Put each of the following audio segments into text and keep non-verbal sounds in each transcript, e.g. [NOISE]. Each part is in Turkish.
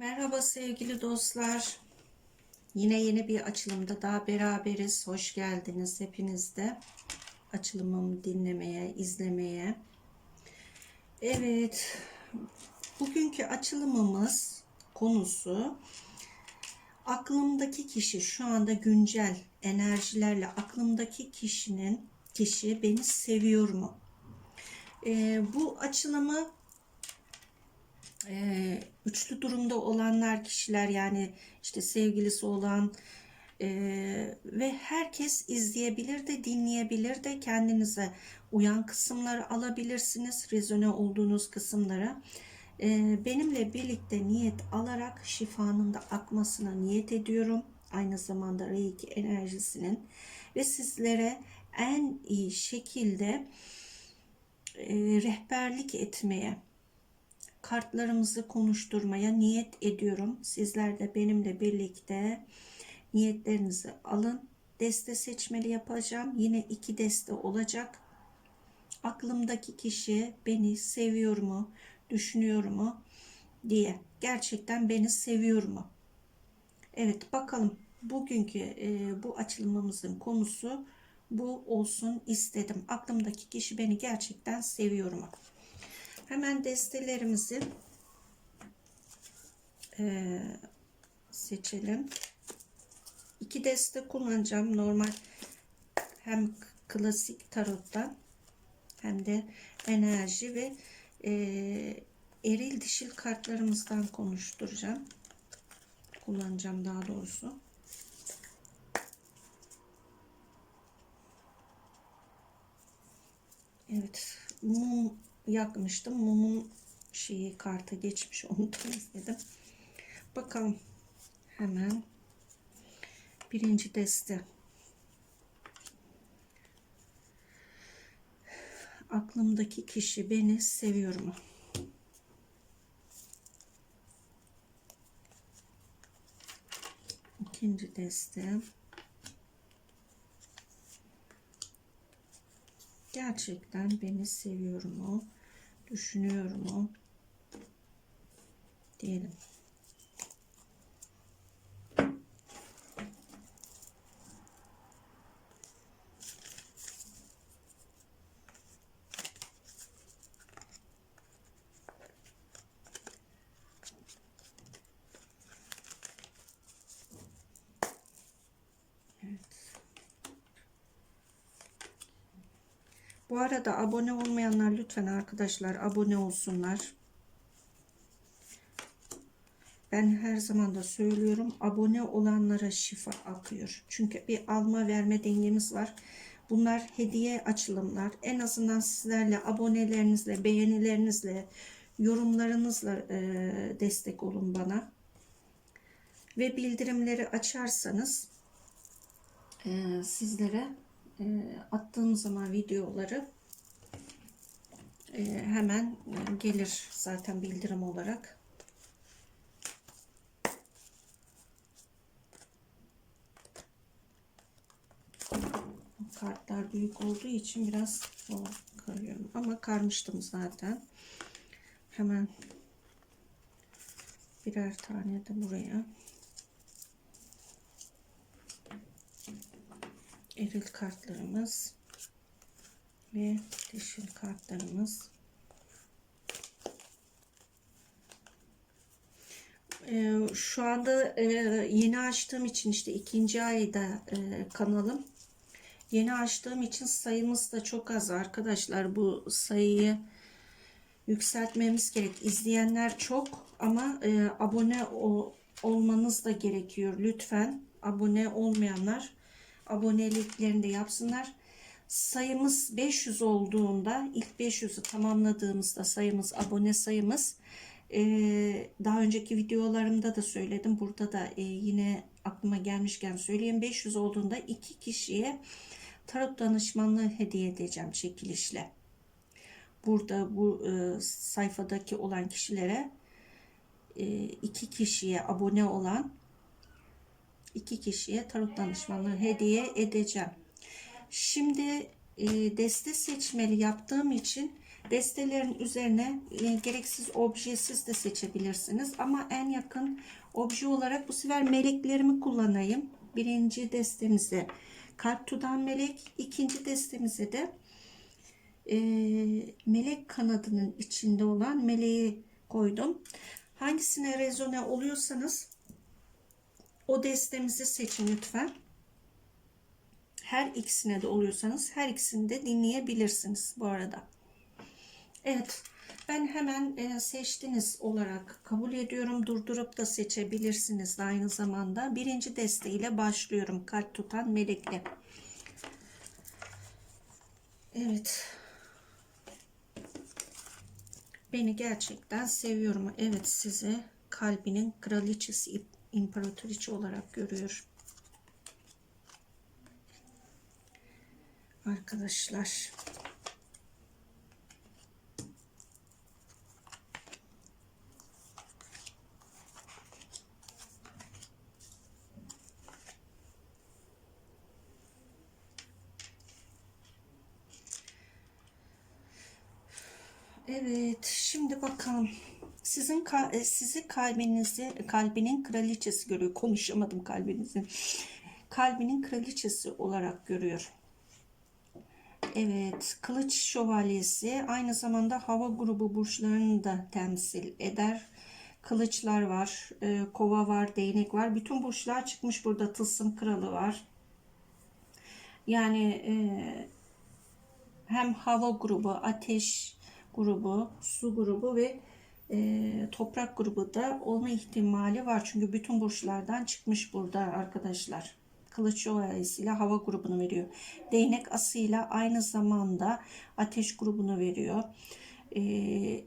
Merhaba sevgili dostlar. Yine yeni bir açılımda daha beraberiz. Hoş geldiniz hepiniz de. Açılımımı dinlemeye, izlemeye. Evet. Bugünkü açılımımız konusu aklımdaki kişi şu anda güncel enerjilerle aklımdaki kişinin kişi beni seviyor mu? Ee, bu açılımı e, üçlü durumda olanlar kişiler yani işte sevgilisi olan e, ve herkes izleyebilir de dinleyebilir de kendinize uyan kısımları alabilirsiniz rezone olduğunuz kısımlara. E, benimle birlikte niyet alarak şifanın da akmasına niyet ediyorum. Aynı zamanda reiki enerjisinin ve sizlere en iyi şekilde rehberlik etmeye kartlarımızı konuşturmaya niyet ediyorum. Sizler de benimle birlikte niyetlerinizi alın. Deste seçmeli yapacağım. Yine iki deste olacak. Aklımdaki kişi beni seviyor mu, düşünüyor mu diye. Gerçekten beni seviyor mu? Evet bakalım bugünkü e, bu açılımımızın konusu bu olsun istedim. Aklımdaki kişi beni gerçekten seviyor mu? Hemen destelerimizi e, seçelim. İki deste kullanacağım. Normal hem klasik tarottan hem de enerji ve e, eril dişil kartlarımızdan konuşturacağım. Kullanacağım daha doğrusu. Evet. Mum yakmıştım. Mumun şeyi kartı geçmiş. [LAUGHS] Onu temizledim. Bakalım. Hemen birinci deste. Aklımdaki kişi beni seviyor mu? İkinci deste. Gerçekten beni seviyor mu? Düşünüyor mu? Diyelim. Bu arada abone olmayanlar lütfen arkadaşlar abone olsunlar. Ben her zaman da söylüyorum abone olanlara şifa akıyor. Çünkü bir alma verme dengemiz var. Bunlar hediye açılımlar. En azından sizlerle abonelerinizle, beğenilerinizle, yorumlarınızla e, destek olun bana. Ve bildirimleri açarsanız e, sizlere attığım zaman videoları e, hemen e, gelir zaten bildirim olarak. Kartlar büyük olduğu için biraz zor. Ama karmıştım zaten. Hemen birer tane de buraya. Eril kartlarımız ve dişil kartlarımız. Ee, şu anda e, yeni açtığım için işte ikinci ayda e, kanalım. Yeni açtığım için sayımız da çok az arkadaşlar. Bu sayıyı yükseltmemiz gerek. İzleyenler çok ama e, abone ol, olmanız da gerekiyor. Lütfen abone olmayanlar aboneliklerini de yapsınlar. Sayımız 500 olduğunda ilk 500'ü tamamladığımızda sayımız abone sayımız ee, daha önceki videolarımda da söyledim. Burada da e, yine aklıma gelmişken söyleyeyim. 500 olduğunda iki kişiye tarot danışmanlığı hediye edeceğim çekilişle. Burada bu e, sayfadaki olan kişilere e, iki kişiye abone olan iki kişiye tarot danışmanlığı hediye edeceğim. Şimdi e, deste seçmeli yaptığım için Destelerin üzerine e, gereksiz objesiz de seçebilirsiniz. Ama en yakın obje olarak bu sefer meleklerimi kullanayım. Birinci destemize kalp tutan melek. ikinci destemize de e, melek kanadının içinde olan meleği koydum. Hangisine rezone oluyorsanız o destemizi seçin lütfen. Her ikisine de oluyorsanız her ikisini de dinleyebilirsiniz bu arada. Evet ben hemen e, seçtiniz olarak kabul ediyorum. Durdurup da seçebilirsiniz de aynı zamanda. Birinci desteğiyle başlıyorum. Kalp tutan melekle. Evet. Beni gerçekten seviyorum. Evet sizi kalbinin kraliçesi, imparatoriçe olarak görüyor. Arkadaşlar. Evet, şimdi bakalım. Sizin e, sizi kalbinizi kalbinin kraliçesi görüyor. Konuşamadım kalbinizin. Kalbinin kraliçesi olarak görüyor. Evet, kılıç şövalyesi aynı zamanda hava grubu burçlarını da temsil eder. Kılıçlar var, e, kova var, değnek var. Bütün burçlar çıkmış burada. Tılsım kralı var. Yani e, hem hava grubu, ateş grubu, su grubu ve e, toprak grubu da olma ihtimali var. Çünkü bütün burçlardan çıkmış burada arkadaşlar. Kılıç şövalyesiyle hava grubunu veriyor. Değnek asıyla aynı zamanda ateş grubunu veriyor. E,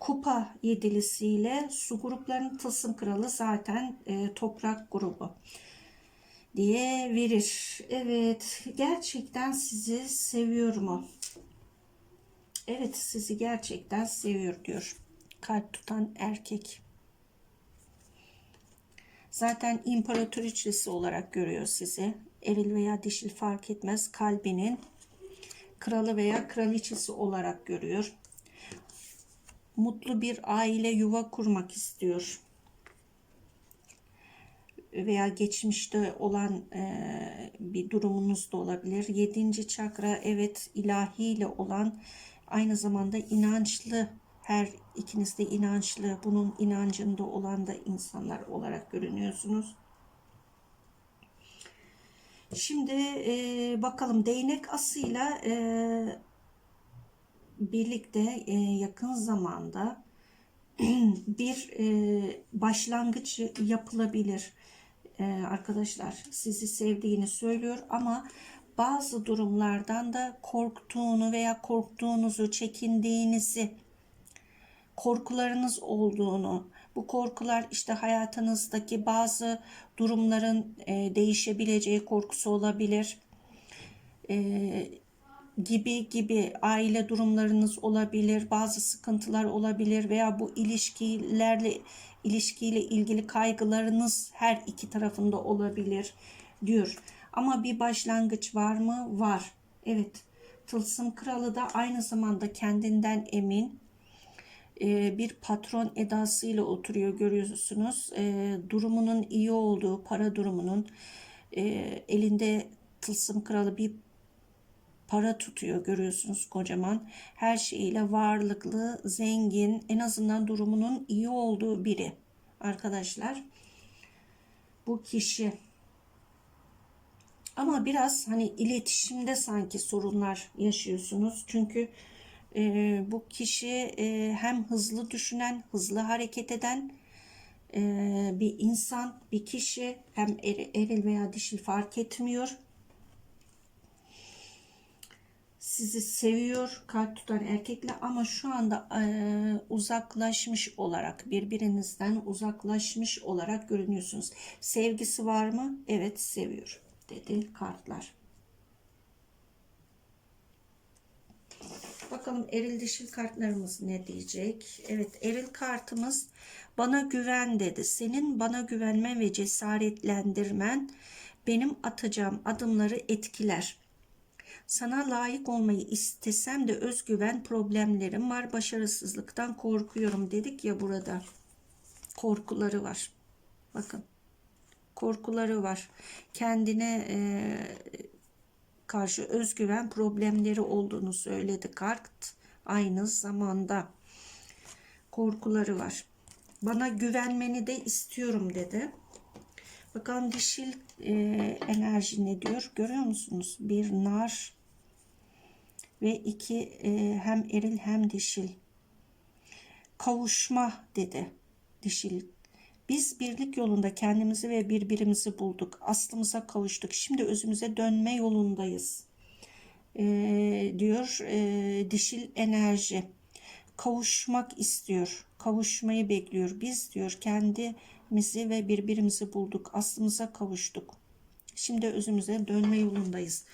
kupa yedilisiyle su gruplarının tılsım kralı zaten e, toprak grubu diye verir. Evet gerçekten sizi seviyorum o. Evet sizi gerçekten seviyor diyor. Kalp tutan erkek. Zaten imparatoriçesi olarak görüyor sizi. Eril veya dişil fark etmez. Kalbinin kralı veya kraliçesi olarak görüyor. Mutlu bir aile yuva kurmak istiyor. Veya geçmişte olan e, bir durumunuz da olabilir. Yedinci çakra evet ilahiyle olan aynı zamanda inançlı her ikiniz de inançlı bunun inancında olan da insanlar olarak görünüyorsunuz. Şimdi e, bakalım değnek asıyla e, birlikte e, yakın zamanda [CLEARS THROAT] bir e, başlangıç yapılabilir e, arkadaşlar. Sizi sevdiğini söylüyor ama bazı durumlardan da korktuğunu veya korktuğunuzu, çekindiğinizi, korkularınız olduğunu, bu korkular işte hayatınızdaki bazı durumların e, değişebileceği korkusu olabilir. E, gibi gibi aile durumlarınız olabilir, bazı sıkıntılar olabilir veya bu ilişkilerle ilişkiyle ilgili kaygılarınız her iki tarafında olabilir diyor. Ama bir başlangıç var mı? Var. Evet. Tılsım kralı da aynı zamanda kendinden emin e, bir patron edasıyla oturuyor görüyorsunuz. E, durumunun iyi olduğu, para durumunun e, elinde tılsım kralı bir para tutuyor görüyorsunuz kocaman. Her şeyiyle varlıklı, zengin, en azından durumunun iyi olduğu biri arkadaşlar. Bu kişi ama biraz hani iletişimde sanki sorunlar yaşıyorsunuz. Çünkü e, bu kişi e, hem hızlı düşünen, hızlı hareket eden e, bir insan, bir kişi hem er, eril veya dişil fark etmiyor. Sizi seviyor kalp tutan erkekle ama şu anda e, uzaklaşmış olarak birbirinizden uzaklaşmış olarak görünüyorsunuz. Sevgisi var mı? Evet seviyor dedi kartlar. Bakalım eril dişil kartlarımız ne diyecek? Evet eril kartımız bana güven dedi. Senin bana güvenmen ve cesaretlendirmen benim atacağım adımları etkiler. Sana layık olmayı istesem de özgüven problemlerim var. Başarısızlıktan korkuyorum dedik ya burada. Korkuları var. Bakın. Korkuları var. Kendine e, karşı özgüven problemleri olduğunu söyledi kart. Aynı zamanda korkuları var. Bana güvenmeni de istiyorum dedi. Bakalım dişil e, enerji ne diyor? Görüyor musunuz? Bir nar ve iki e, hem eril hem dişil. Kavuşma dedi dişil. Biz birlik yolunda kendimizi ve birbirimizi bulduk. Aslımıza kavuştuk. Şimdi özümüze dönme yolundayız. E, diyor e, dişil enerji. Kavuşmak istiyor. Kavuşmayı bekliyor. Biz diyor kendimizi ve birbirimizi bulduk. Aslımıza kavuştuk. Şimdi özümüze dönme yolundayız.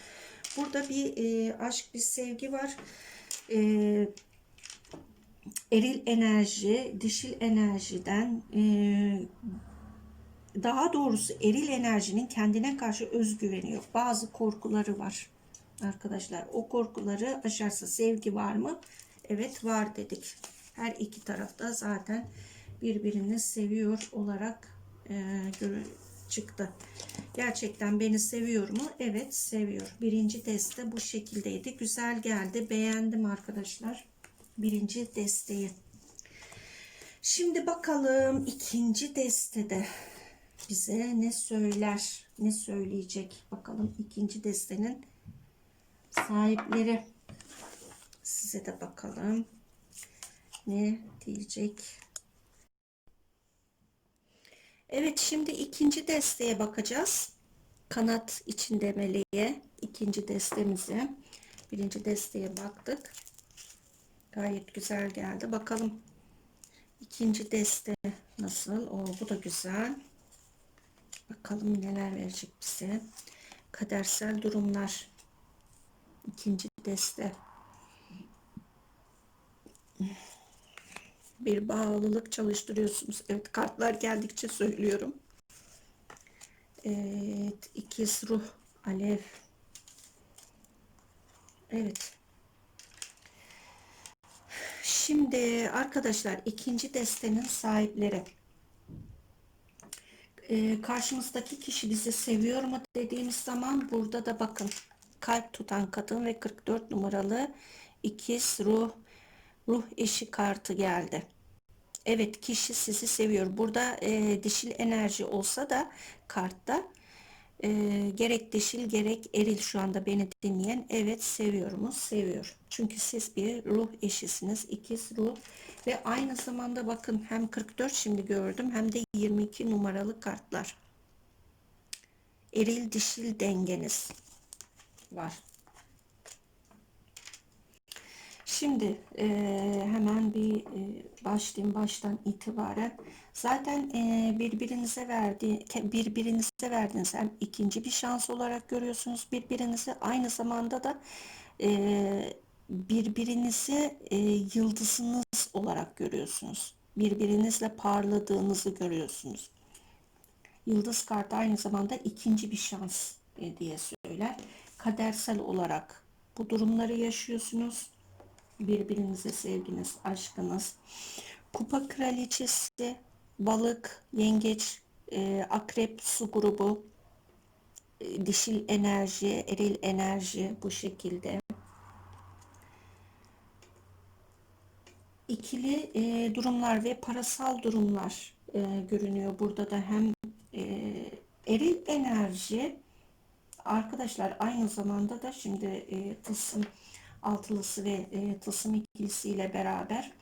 Burada bir e, aşk, bir sevgi var. E, eril enerji, dişil enerjiden e, daha doğrusu eril enerjinin kendine karşı özgüveni yok. Bazı korkuları var arkadaşlar. O korkuları aşarsa sevgi var mı? Evet var dedik. Her iki tarafta zaten birbirini seviyor olarak e, çıktı. Gerçekten beni seviyor mu? Evet seviyor. Birinci deste bu şekildeydi. Güzel geldi. Beğendim arkadaşlar. Birinci desteği. Şimdi bakalım ikinci destede bize ne söyler? Ne söyleyecek? Bakalım ikinci destenin sahipleri. Size de bakalım. Ne diyecek? Evet şimdi ikinci desteğe bakacağız. Kanat içinde meleğe ikinci destemize. Birinci desteğe baktık. Gayet güzel geldi. Bakalım ikinci deste nasıl? O bu da güzel. Bakalım neler verecek bize. Kadersel durumlar. İkinci deste. bir bağlılık çalıştırıyorsunuz. Evet kartlar geldikçe söylüyorum. Evet ikiz ruh alev. Evet. Şimdi arkadaşlar ikinci destenin sahipleri. Ee, karşımızdaki kişi bizi seviyor mu dediğimiz zaman burada da bakın kalp tutan kadın ve 44 numaralı ikiz ruh ruh eşi kartı geldi. Evet kişi sizi seviyor. Burada e, dişil enerji olsa da kartta e, gerek dişil gerek eril şu anda beni dinleyen evet seviyor mu? Seviyor. Çünkü siz bir ruh eşisiniz. ikiz ruh ve aynı zamanda bakın hem 44 şimdi gördüm hem de 22 numaralı kartlar. Eril dişil dengeniz var. Şimdi e, hemen bir e, başlayayım baştan itibaren. Zaten e, birbirinize verdi, birbirinize verdiğiniz hem ikinci bir şans olarak görüyorsunuz birbirinizi aynı zamanda da e, birbirinizi e, yıldızınız olarak görüyorsunuz. Birbirinizle parladığınızı görüyorsunuz. Yıldız kartı aynı zamanda ikinci bir şans e, diye söyler. Kadersel olarak bu durumları yaşıyorsunuz birbirinize sevginiz, aşkınız. Kupa kraliçesi, balık, yengeç, e, akrep su grubu, e, dişil enerji, eril enerji bu şekilde. İkili e, durumlar ve parasal durumlar e, görünüyor. Burada da hem e, eril enerji arkadaşlar aynı zamanda da şimdi e, tılsım altılısı ve e, tılsım ikilisi ile beraber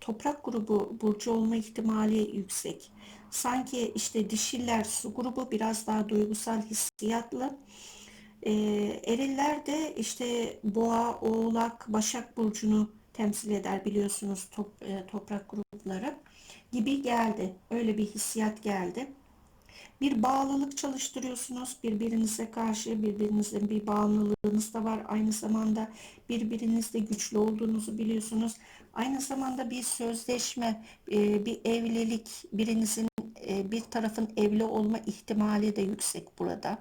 toprak grubu burcu olma ihtimali yüksek. Sanki işte dişiller su grubu biraz daha duygusal hissiyatlı. E, eriller de işte boğa, oğlak, başak burcunu temsil eder biliyorsunuz top, e, toprak grupları gibi geldi. Öyle bir hissiyat geldi bir bağlılık çalıştırıyorsunuz. Birbirinize karşı birbirinizle bir bağımlılığınız da var. Aynı zamanda birbirinizle güçlü olduğunuzu biliyorsunuz. Aynı zamanda bir sözleşme e, bir evlilik birinizin e, bir tarafın evli olma ihtimali de yüksek burada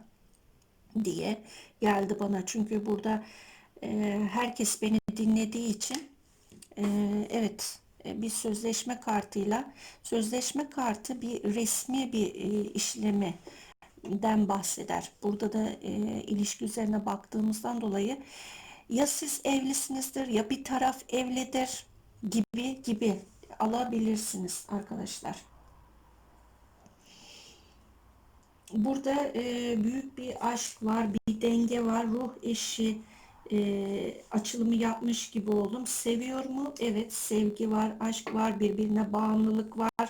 diye geldi bana. Çünkü burada e, herkes beni dinlediği için evet bir sözleşme kartıyla sözleşme kartı bir resmi bir e, işlemi den bahseder. Burada da e, ilişki üzerine baktığımızdan dolayı ya siz evlisinizdir ya bir taraf evlidir gibi gibi alabilirsiniz arkadaşlar. Burada e, büyük bir aşk var, bir denge var, ruh eşi e, açılımı yapmış gibi oldum. Seviyor mu? Evet, sevgi var, aşk var, birbirine bağımlılık var.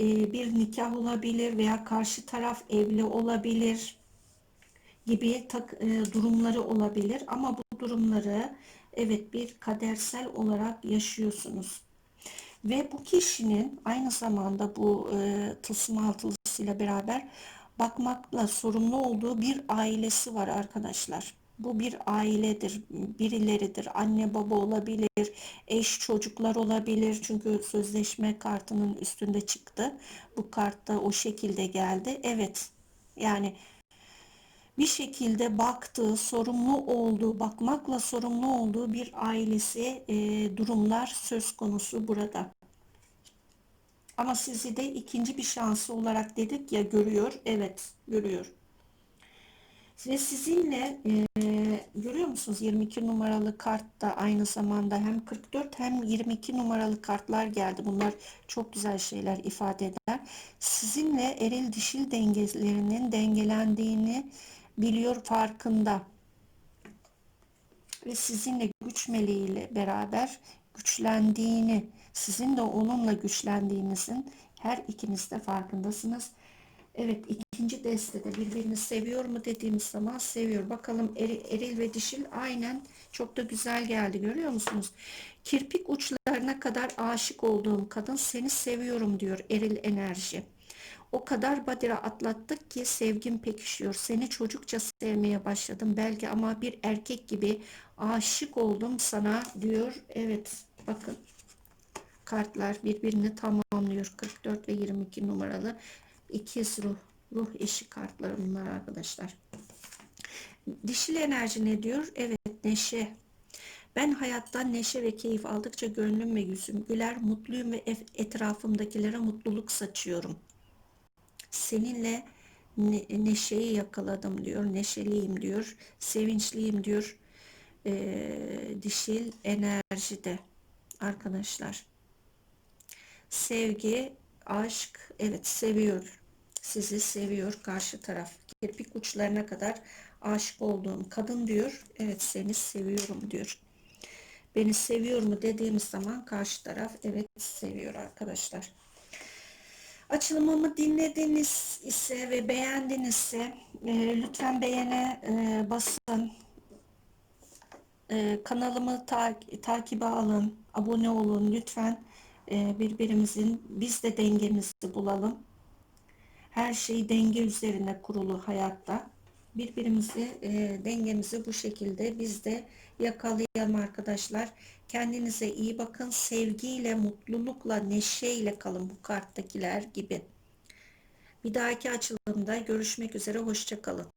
E, bir nikah olabilir veya karşı taraf evli olabilir gibi tak, e, durumları olabilir. Ama bu durumları evet bir kadersel olarak yaşıyorsunuz. Ve bu kişinin aynı zamanda bu e, tılsım altılısıyla beraber bakmakla sorumlu olduğu bir ailesi var arkadaşlar. Bu bir ailedir, birileridir, anne baba olabilir, eş çocuklar olabilir. Çünkü sözleşme kartının üstünde çıktı. Bu kartta o şekilde geldi. Evet, yani bir şekilde baktığı, sorumlu olduğu, bakmakla sorumlu olduğu bir ailesi e, durumlar söz konusu burada. Ama sizi de ikinci bir şansı olarak dedik ya görüyor. Evet görüyor. Ve sizinle e, görüyor musunuz 22 numaralı kartta aynı zamanda hem 44 hem 22 numaralı kartlar geldi. Bunlar çok güzel şeyler ifade eder. Sizinle eril dişil dengelerinin dengelendiğini biliyor farkında. Ve sizinle güç meleğiyle beraber güçlendiğini, sizin de onunla güçlendiğinizin her ikiniz de farkındasınız. Evet ikinci destede birbirini seviyor mu dediğimiz zaman seviyor. Bakalım eril, eril ve dişil aynen çok da güzel geldi görüyor musunuz? Kirpik uçlarına kadar aşık olduğum kadın seni seviyorum diyor eril enerji. O kadar badire atlattık ki sevgim pekişiyor. Seni çocukça sevmeye başladım belki ama bir erkek gibi aşık oldum sana diyor. Evet bakın kartlar birbirini tamamlıyor. 44 ve 22 numaralı ikiz ruh ruh eşi kartları bunlar arkadaşlar. Dişil enerji ne diyor? Evet neşe. Ben hayattan neşe ve keyif aldıkça gönlüm ve yüzüm güler, mutluyum ve etrafımdakilere mutluluk saçıyorum. Seninle ne, neşeyi yakaladım diyor, neşeliyim diyor, sevinçliyim diyor. Ee, dişil enerjide arkadaşlar. Sevgi, aşk, evet seviyor. Sizi seviyor karşı taraf. Kirpik uçlarına kadar aşık olduğum kadın diyor. Evet seni seviyorum diyor. Beni seviyor mu dediğimiz zaman karşı taraf evet seviyor arkadaşlar. Açılımımı dinlediniz ise ve beğendinizse e, lütfen beğene e, basın. E, kanalımı ta takibe alın, abone olun lütfen. E, birbirimizin biz de dengemizi bulalım. Her şey denge üzerine kurulu hayatta. Birbirimizi e, dengemizi bu şekilde biz de yakalayalım arkadaşlar. Kendinize iyi bakın. Sevgiyle, mutlulukla, neşeyle kalın bu karttakiler gibi. Bir dahaki açılımda görüşmek üzere. Hoşçakalın.